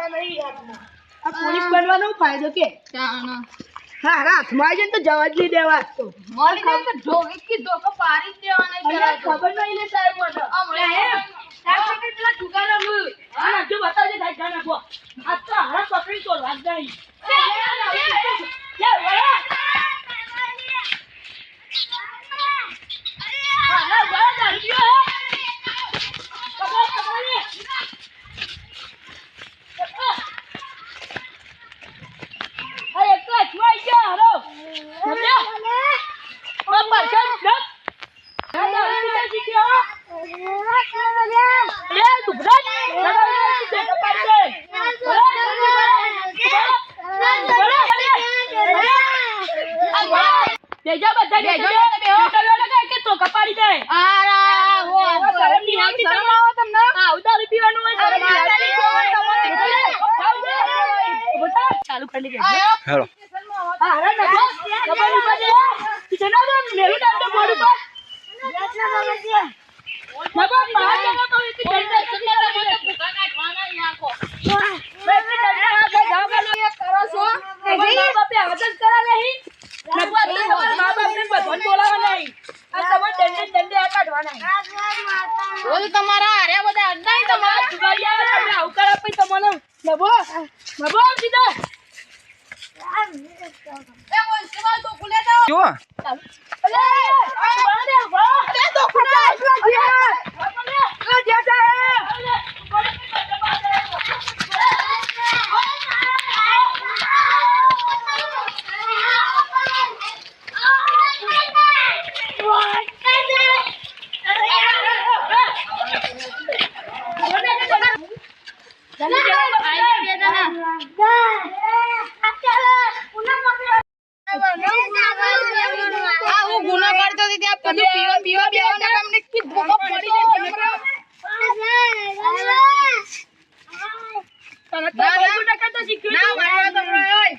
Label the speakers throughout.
Speaker 1: આવતા નહીં હાથમાં. આ પોલીસ બનવાનો ફાયદો કે? હા હા હાથમાં આવી તો જવા જ નહીં દેવા તો
Speaker 2: મળી તો ઢોકી કી પાડી જ દેવાના.
Speaker 1: ખબર નહીં લે સાહેબ
Speaker 2: હમણાં સાહેબ મું.
Speaker 1: હા. જો બતાવજે સાહેબ જાણ આપો આ તો હારા પકડી તો લાગ જાય લે, વળો. હા, હા, વળો, દારૂ પીવો, હે? પકડો, પકડો ને. પકડો. આ એક તો અજવાઈ ગયા, હારો. સમજ્યા? આ પાછળ ડબ. આ દારૂ પીતા શીખ્યો, હો. એ દુભરાજ, લગાવી દે, તે કપાડી દે. બરાબર, આ બરાબર. બેજા બધા
Speaker 2: બેહો.
Speaker 1: કે તો કપાડી દે.
Speaker 2: આરા,
Speaker 1: હવે શરમ નહીં આવતી તમને?
Speaker 2: આવે તમને?
Speaker 1: હા, ઉધારી પીવાનું હોય.
Speaker 2: મારે
Speaker 1: ચાલુ કરી.
Speaker 2: આયો.
Speaker 3: હેલો
Speaker 1: અરે નખો. કપાડી. જના દો, મેલું ડાલ દે મોઢું પર. નખો, બહાર જવા તો એથી ડંડા
Speaker 2: તમને તો મને ભૂકા કાઢવાના ઈ નાખો.
Speaker 1: એથી ડંડા વાગે જાઓ ગાલો.
Speaker 2: કરો છો?
Speaker 1: તમારા મા બાપે હાથ જ કરા નહીં. નખો, આ તો તમારા મા બાપને ભગવાન બોલાવા નહીં. આ તમારે દંડે ને દંડે આ કાઢવાના.
Speaker 2: રોજ તમારા હારે બધા અડ્ડાય તમારા.
Speaker 1: જુગાડિયા, તમે આવું કરે પછી તમને નબો નબો સીધા.
Speaker 2: એ કોન્સ્ટેબલ તો ખુલે જાઓ.
Speaker 3: જો
Speaker 1: અલે, ઊભા રે, ઊભા.
Speaker 2: એ તો ખુલે.
Speaker 1: આ જ્યાં સાહેબ. અલે, ઊભા રે, ઊભા રે.
Speaker 2: આ હું ગુનો કરતો હતી ત્યાં બધું પીવા પીવા બેવાના અમને કી ધોકો પડી જાય તમને.
Speaker 1: તને તો
Speaker 2: ના, ના.
Speaker 1: બહુ ટકા તો શીખ્યું
Speaker 2: ના
Speaker 1: તું.
Speaker 2: મારવા તમને ઓય.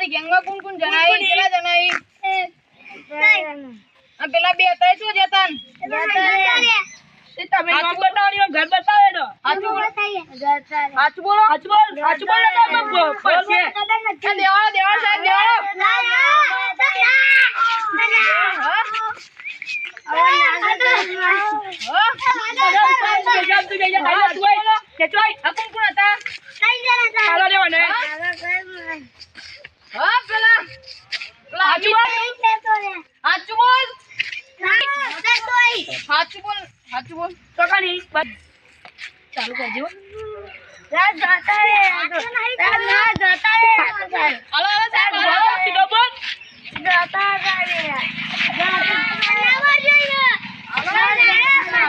Speaker 2: તમારી ગેંગમાં કોણ કોણ જણાય? કેટલા જણાય. આ પેલા બે હતા શું જતા ને?
Speaker 1: તમે હાથ બતાવો ઘર બતાવે.
Speaker 2: હાચું બોલો.
Speaker 1: હાથ બોલો? હાથ બોલ હાચું બોલો પછી.
Speaker 2: આ દેવાળો દેવાળો સાહેબ દેવાળો.
Speaker 1: બેજા, તું
Speaker 2: હા પેલા પેલા
Speaker 1: હાચું બોલ.
Speaker 2: હાચું બોલ હાચું બોલ હાચું બોલ
Speaker 1: તો. બસ. ચાલુ કરજો.
Speaker 2: હાલો હાલો સાહેબ
Speaker 1: બોલો,
Speaker 2: હાલો.
Speaker 1: સીધો બોલ.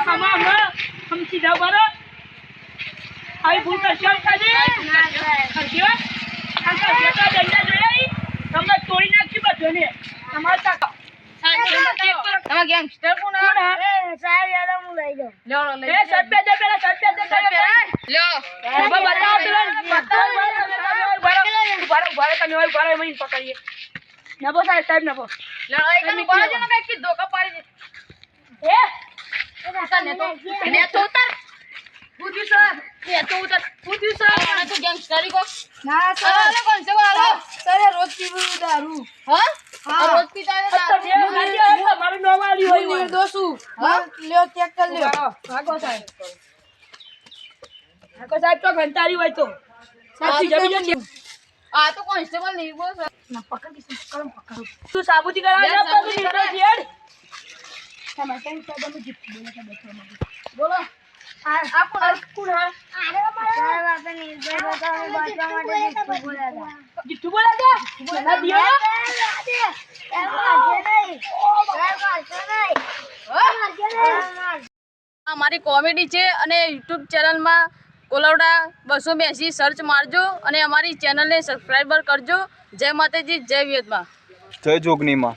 Speaker 1: હમણાં, હમણાં. હમ સીધા બોલો. આવી ભૂલ કરશો એમ કાજી? કરશો? આ કરશો તો આ દંડા તમને તોડી નાખશું બધાને. તમારે તાકો.
Speaker 2: તમે ગેંગસ્ટર કોણ?
Speaker 1: હા?
Speaker 2: લ્યો લઈ લ્યો
Speaker 1: તમે સાહેબ.
Speaker 2: લ્યો નું નો કંઈક ધોકા પાડી દે
Speaker 1: એ?
Speaker 2: ને તો ને તો ઉતાર પૂછ્યું સર ને તો ઉતાર પૂછ્યું સર મને તો ગેંગસ્ટરી કો
Speaker 1: ના,
Speaker 2: હાલો કોન્સ્ટેબલ હાલો
Speaker 1: તારે રોજ પીવું દારૂ.
Speaker 2: હા? આ રોજ પીતા હોય
Speaker 1: આ તો ગાડીઓ હોય, નામ આવ્યું હોય હોય.
Speaker 2: દોસુ હા? લ્યો ચેક કર
Speaker 1: ઊભા ભાગો સાહેબ. ભાગો સાહેબ તો હોય બીજા બીજા
Speaker 2: આ તો કોન્સ્ટેબલ નહીં બોલ સર.
Speaker 1: ના, પકડ કે પકડો, પકડો. તું સાબુથી કરાવે. નીકળો તમારે સાહેબ અમે.
Speaker 2: બોલો.
Speaker 1: આ આ કોણ? આ કોણ હા? જુઠ્ઠું બોલે છે? ના દિયો ને?
Speaker 2: આ મારી કોમેડી છે અને યુટ્યુબ ચેનલમાં કોલવડા બસો બેસી સર્ચ મારજો અને અમારી ચેનલને સબસ્ક્રાઈબર કરજો. જય માતાજી જય વિયતમાં
Speaker 3: જય જોગનીમાં.